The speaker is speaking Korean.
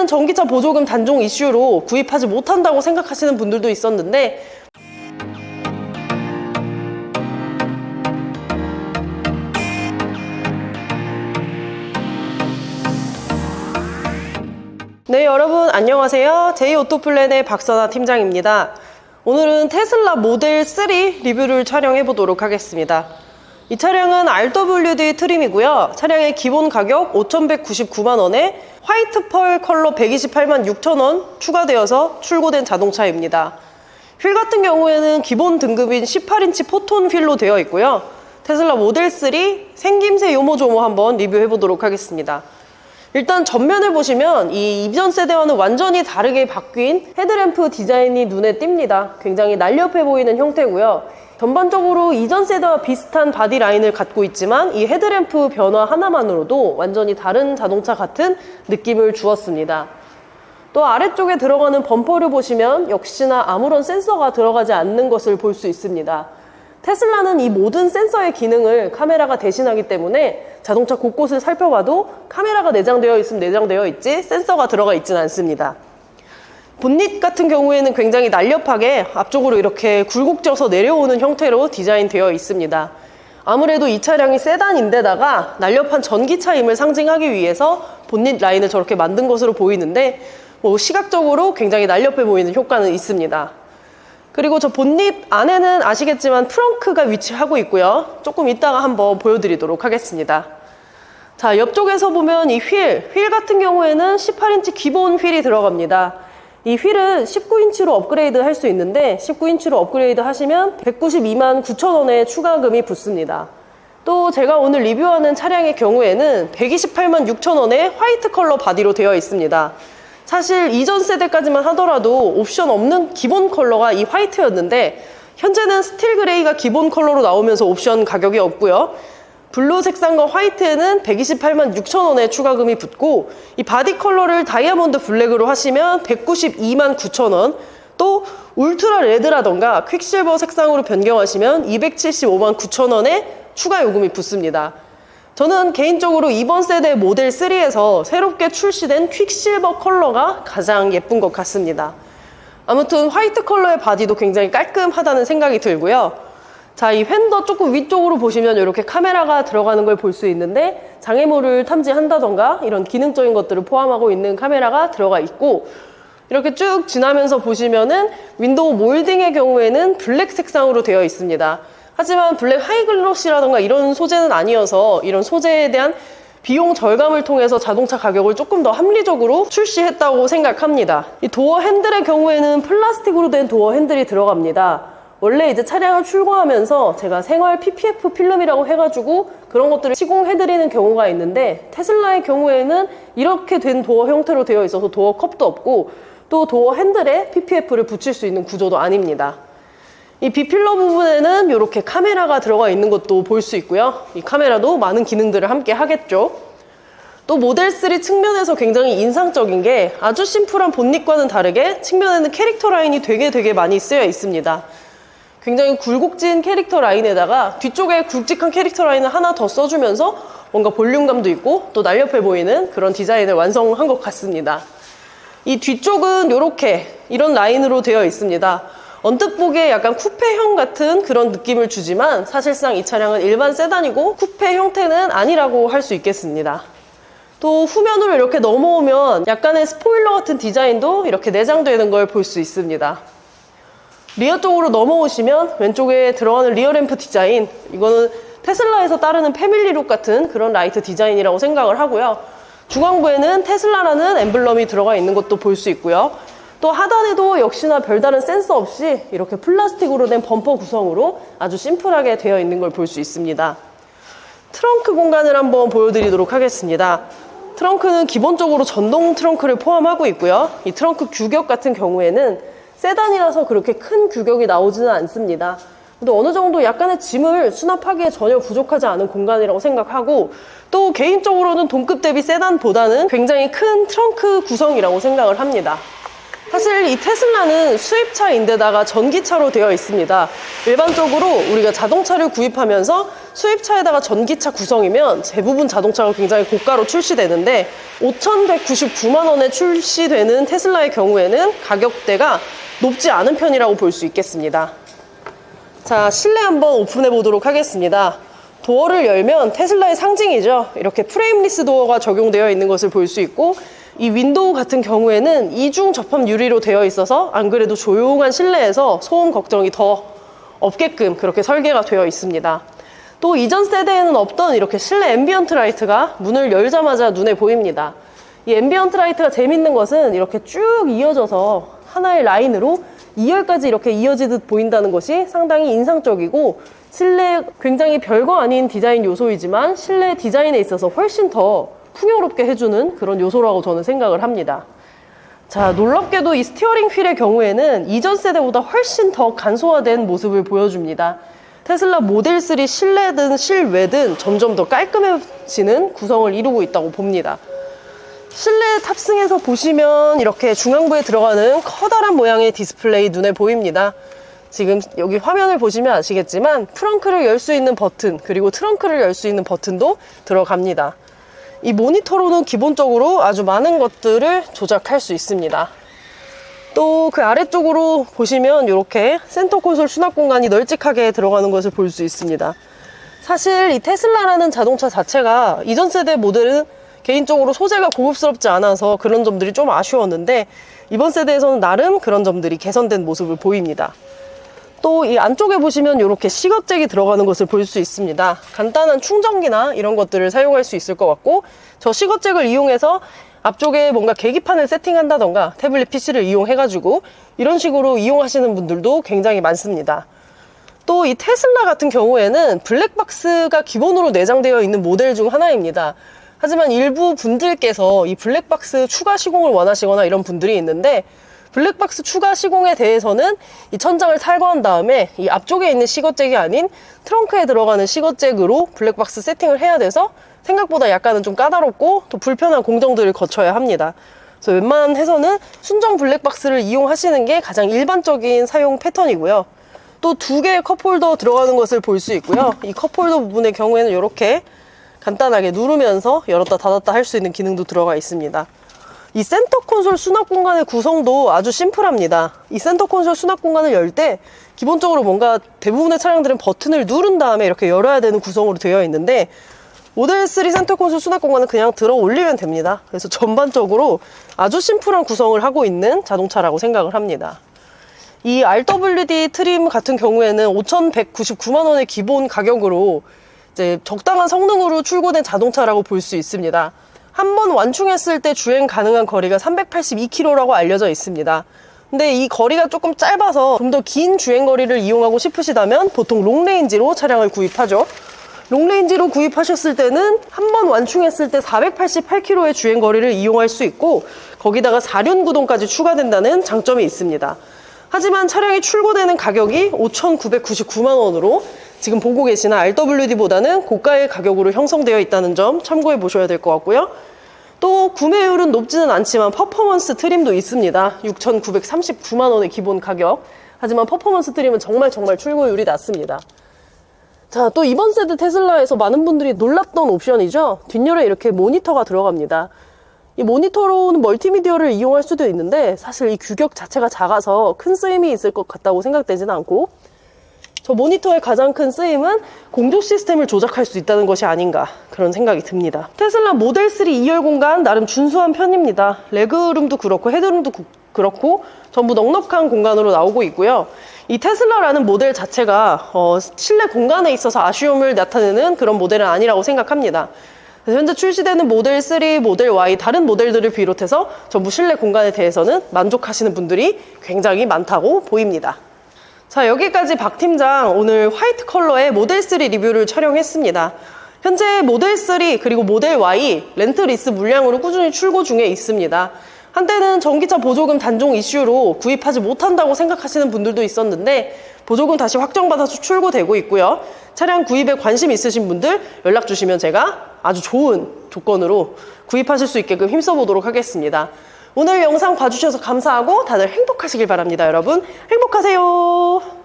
처음에는 전기차 보조금 단종 이슈로 구입하지 못한다고 생각하시는 분들도 있었는데 네, 여러분 안녕하세요. 제이오토플랜의 박선아 팀장입니다. 오늘은 테슬라 모델 3 리뷰를 촬영해 보도록 하겠습니다. 이 차량은 RWD 트림이고요. 차량의 기본 가격 5,199만 원에 화이트 펄 컬러 128만 6천 원 추가되어서 출고된 자동차입니다. 휠 같은 경우에는 기본 등급인 18인치 포톤 휠로 되어 있고요. 테슬라 모델 3 생김새 요모조모 한번 리뷰해 보도록 하겠습니다. 일단 전면을 보시면 이 이전 세대와는 완전히 다르게 바뀐 헤드램프 디자인이 눈에 띕니다. 굉장히 날렵해 보이는 형태고요. 전반적으로 이전 세대와 비슷한 바디 라인을 갖고 있지만 이 헤드램프 변화 하나만으로도 완전히 다른 자동차 같은 느낌을 주었습니다. 또 아래쪽에 들어가는 범퍼를 보시면 역시나 아무런 센서가 들어가지 않는 것을 볼 수 있습니다. 테슬라는 이 모든 센서의 기능을 카메라가 대신하기 때문에 자동차 곳곳을 살펴봐도 카메라가 내장되어 있으면 내장되어 있지 센서가 들어가 있지는 않습니다. 본닛 같은 경우에는 굉장히 날렵하게 앞쪽으로 이렇게 굴곡져서 내려오는 형태로 디자인되어 있습니다. 아무래도 이 차량이 세단인데다가 날렵한 전기차임을 상징하기 위해서 본닛 라인을 저렇게 만든 것으로 보이는데 뭐 시각적으로 굉장히 날렵해 보이는 효과는 있습니다. 그리고 저 본닛 안에는 아시겠지만 트렁크가 위치하고 있고요. 조금 이따가 한번 보여드리도록 하겠습니다. 자, 옆쪽에서 보면 이 휠, 휠 같은 경우에는 18인치 기본 휠이 들어갑니다. 이 휠은 19인치로 업그레이드 할 수 있는데 19인치로 업그레이드 하시면 192만 9천 원의 추가금이 붙습니다. 또 제가 오늘 리뷰하는 차량의 경우에는 128만 6천 원의 화이트 컬러 바디로 되어 있습니다. 사실 이전 세대까지만 하더라도 옵션 없는 기본 컬러가 이 화이트였는데 현재는 스틸 그레이가 기본 컬러로 나오면서 옵션 가격이 없고요. 블루 색상과 화이트에는 128만 6천 원의 추가금이 붙고 이 바디 컬러를 다이아몬드 블랙으로 하시면 192만 9천 원. 또 울트라 레드라던가 퀵실버 색상으로 변경하시면 275만 9천 원의 추가 요금이 붙습니다. 저는 개인적으로 이번 세대 모델 3에서 새롭게 출시된 퀵실버 컬러가 가장 예쁜 것 같습니다. 아무튼 화이트 컬러의 바디도 굉장히 깔끔하다는 생각이 들고요. 자, 이 휀더 조금 위쪽으로 보시면 이렇게 카메라가 들어가는 걸 볼 수 있는데 장애물을 탐지한다던가 이런 기능적인 것들을 포함하고 있는 카메라가 들어가 있고 이렇게 쭉 지나면서 보시면은 윈도우 몰딩의 경우에는 블랙 색상으로 되어 있습니다. 하지만 블랙 하이글로시라던가 이런 소재는 아니어서 이런 소재에 대한 비용 절감을 통해서 자동차 가격을 조금 더 합리적으로 출시했다고 생각합니다. 이 도어 핸들의 경우에는 플라스틱으로 된 도어 핸들이 들어갑니다. 원래 이제 차량을 출고하면서 제가 생활 PPF 필름이라고 해가지고 그런 것들을 시공해드리는 경우가 있는데 테슬라의 경우에는 이렇게 된 도어 형태로 되어 있어서 도어 컵도 없고 또 도어 핸들에 PPF를 붙일 수 있는 구조도 아닙니다. 이 B필러 부분에는 이렇게 카메라가 들어가 있는 것도 볼 수 있고요. 이 카메라도 많은 기능들을 함께 하겠죠. 또 모델 3 측면에서 굉장히 인상적인 게 아주 심플한 본닛과는 다르게 측면에는 캐릭터 라인이 되게 되게 많이 쓰여 있습니다. 굉장히 굴곡진 캐릭터 라인에다가 뒤쪽에 굵직한 캐릭터 라인을 하나 더 써주면서 뭔가 볼륨감도 있고 또 날렵해 보이는 그런 디자인을 완성한 것 같습니다. 이 뒤쪽은 이렇게 이런 라인으로 되어 있습니다. 언뜻 보기에 약간 쿠페형 같은 그런 느낌을 주지만 사실상 이 차량은 일반 세단이고 쿠페 형태는 아니라고 할 수 있겠습니다. 또 후면으로 이렇게 넘어오면 약간의 스포일러 같은 디자인도 이렇게 내장되는 걸 볼 수 있습니다. 리어 쪽으로 넘어오시면 왼쪽에 들어가는 리어 램프 디자인 이거는 테슬라에서 따르는 패밀리룩 같은 그런 라이트 디자인이라고 생각을 하고요. 중앙부에는 테슬라라는 엠블럼이 들어가 있는 것도 볼 수 있고요. 또 하단에도 역시나 별다른 센서 없이 이렇게 플라스틱으로 된 범퍼 구성으로 아주 심플하게 되어 있는 걸 볼 수 있습니다. 트렁크 공간을 한번 보여드리도록 하겠습니다. 트렁크는 기본적으로 전동 트렁크를 포함하고 있고요. 이 트렁크 규격 같은 경우에는 세단이라서 그렇게 큰 규격이 나오지는 않습니다. 근데 어느 정도 약간의 짐을 수납하기에 전혀 부족하지 않은 공간이라고 생각하고 또 개인적으로는 동급 대비 세단보다는 굉장히 큰 트렁크 구성이라고 생각을 합니다. 사실 이 테슬라는 수입차인데다가 전기차로 되어 있습니다. 일반적으로 우리가 자동차를 구입하면서 수입차에다가 전기차 구성이면 대부분 자동차가 굉장히 고가로 출시되는데 5,199만 원에 출시되는 테슬라의 경우에는 가격대가 높지 않은 편이라고 볼 수 있겠습니다. 자, 실내 한번 오픈해 보도록 하겠습니다. 도어를 열면 테슬라의 상징이죠. 이렇게 프레임리스 도어가 적용되어 있는 것을 볼 수 있고 이 윈도우 같은 경우에는 이중 접합 유리로 되어 있어서 안 그래도 조용한 실내에서 소음 걱정이 더 없게끔 그렇게 설계가 되어 있습니다. 또 이전 세대에는 없던 이렇게 실내 앰비언트 라이트가 문을 열자마자 눈에 보입니다. 이 앰비언트 라이트가 재밌는 것은 이렇게 쭉 이어져서 하나의 라인으로 2열까지 이렇게 이어지듯 보인다는 것이 상당히 인상적이고 실내 굉장히 별거 아닌 디자인 요소이지만 실내 디자인에 있어서 훨씬 더 풍요롭게 해주는 그런 요소라고 저는 생각을 합니다. 자, 놀랍게도 이 스티어링 휠의 경우에는 이전 세대보다 훨씬 더 간소화된 모습을 보여줍니다. 테슬라 모델 3 실내든 실외든 점점 더 깔끔해지는 구성을 이루고 있다고 봅니다. 실내 탑승해서 보시면 이렇게 중앙부에 들어가는 커다란 모양의 디스플레이 눈에 보입니다. 지금 여기 화면을 보시면 아시겠지만 트렁크를 열 수 있는 버튼 그리고 트렁크를 열 수 있는 버튼도 들어갑니다. 이 모니터로는 기본적으로 아주 많은 것들을 조작할 수 있습니다. 또 그 아래쪽으로 보시면 이렇게 센터 콘솔 수납 공간이 널찍하게 들어가는 것을 볼 수 있습니다. 사실 이 테슬라라는 자동차 자체가 이전 세대 모델은 개인적으로 소재가 고급스럽지 않아서 그런 점들이 좀 아쉬웠는데 이번 세대에서는 나름 그런 점들이 개선된 모습을 보입니다. 또 이 안쪽에 보시면 이렇게 시거잭이 들어가는 것을 볼 수 있습니다. 간단한 충전기나 이런 것들을 사용할 수 있을 것 같고 저 시거잭을 이용해서 앞쪽에 뭔가 계기판을 세팅한다던가 태블릿 PC를 이용해가지고 이런 식으로 이용하시는 분들도 굉장히 많습니다. 또 이 테슬라 같은 경우에는 블랙박스가 기본으로 내장되어 있는 모델 중 하나입니다. 하지만 일부 분들께서 이 블랙박스 추가 시공을 원하시거나 이런 분들이 있는데 블랙박스 추가 시공에 대해서는 이 천장을 탈거한 다음에 이 앞쪽에 있는 시거잭이 아닌 트렁크에 들어가는 시거잭으로 블랙박스 세팅을 해야 돼서 생각보다 약간은 좀 까다롭고 또 불편한 공정들을 거쳐야 합니다. 그래서 웬만한 해서는 순정 블랙박스를 이용하시는 게 가장 일반적인 사용 패턴이고요. 또 두 개의 컵홀더 들어가는 것을 볼 수 있고요. 이 컵홀더 부분의 경우에는 이렇게 간단하게 누르면서 열었다 닫았다 할 수 있는 기능도 들어가 있습니다. 이 센터 콘솔 수납 공간의 구성도 아주 심플합니다. 이 센터 콘솔 수납 공간을 열 때 기본적으로 뭔가 대부분의 차량들은 버튼을 누른 다음에 이렇게 열어야 되는 구성으로 되어 있는데 모델 3 센터 콘솔 수납 공간은 그냥 들어 올리면 됩니다. 그래서 전반적으로 아주 심플한 구성을 하고 있는 자동차라고 생각을 합니다. 이 RWD 트림 같은 경우에는 5,199만 원의 기본 가격으로 이제 적당한 성능으로 출고된 자동차라고 볼 수 있습니다. 한 번 완충했을 때 주행 가능한 거리가 382km라고 알려져 있습니다. 근데 이 거리가 조금 짧아서 좀 더 긴 주행 거리를 이용하고 싶으시다면 보통 롱레인지로 차량을 구입하죠. 롱레인지로 구입하셨을 때는 한 번 완충했을 때 488km의 주행 거리를 이용할 수 있고 거기다가 사륜 구동까지 추가된다는 장점이 있습니다. 하지만 차량이 출고되는 가격이 5,999만 원으로 지금 보고 계시는 RWD보다는 고가의 가격으로 형성되어 있다는 점 참고해 보셔야 될 것 같고요. 또 구매율은 높지는 않지만 퍼포먼스 트림도 있습니다. 6,939만 원의 기본 가격. 하지만 퍼포먼스 트림은 정말 정말 출고율이 낮습니다. 자, 또 이번 세대 테슬라에서 많은 분들이 놀랐던 옵션이죠. 뒷열에 이렇게 모니터가 들어갑니다. 이 모니터로는 멀티미디어를 이용할 수도 있는데 사실 이 규격 자체가 작아서 큰 쓰임이 있을 것 같다고 생각되지는 않고 저 모니터의 가장 큰 쓰임은 공조 시스템을 조작할 수 있다는 것이 아닌가 그런 생각이 듭니다. 테슬라 모델 3 2열 공간 나름 준수한 편입니다. 레그룸도 그렇고 헤드룸도 구- 그렇고 전부 넉넉한 공간으로 나오고 있고요. 이 테슬라라는 모델 자체가 어, 실내 공간에 있어서 아쉬움을 나타내는 그런 모델은 아니라고 생각합니다. 현재 출시되는 모델 3, 모델 Y 다른 모델들을 비롯해서 전부 실내 공간에 대해서는 만족하시는 분들이 굉장히 많다고 보입니다. 자, 여기까지 박 팀장 오늘 화이트 컬러의 모델 3 리뷰를 촬영했습니다. 현재 모델 3 그리고 모델 Y 렌트 리스 물량으로 꾸준히 출고 중에 있습니다. 한때는 전기차 보조금 단종 이슈로 구입하지 못한다고 생각하시는 분들도 있었는데 보조금 다시 확정받아서 출고되고 있고요. 차량 구입에 관심 있으신 분들 연락 주시면 제가 아주 좋은 조건으로 구입하실 수 있게끔 힘써 보도록 하겠습니다. 오늘 영상 봐주셔서 감사하고 다들 행복하시길 바랍니다, 여러분. 행복하세요.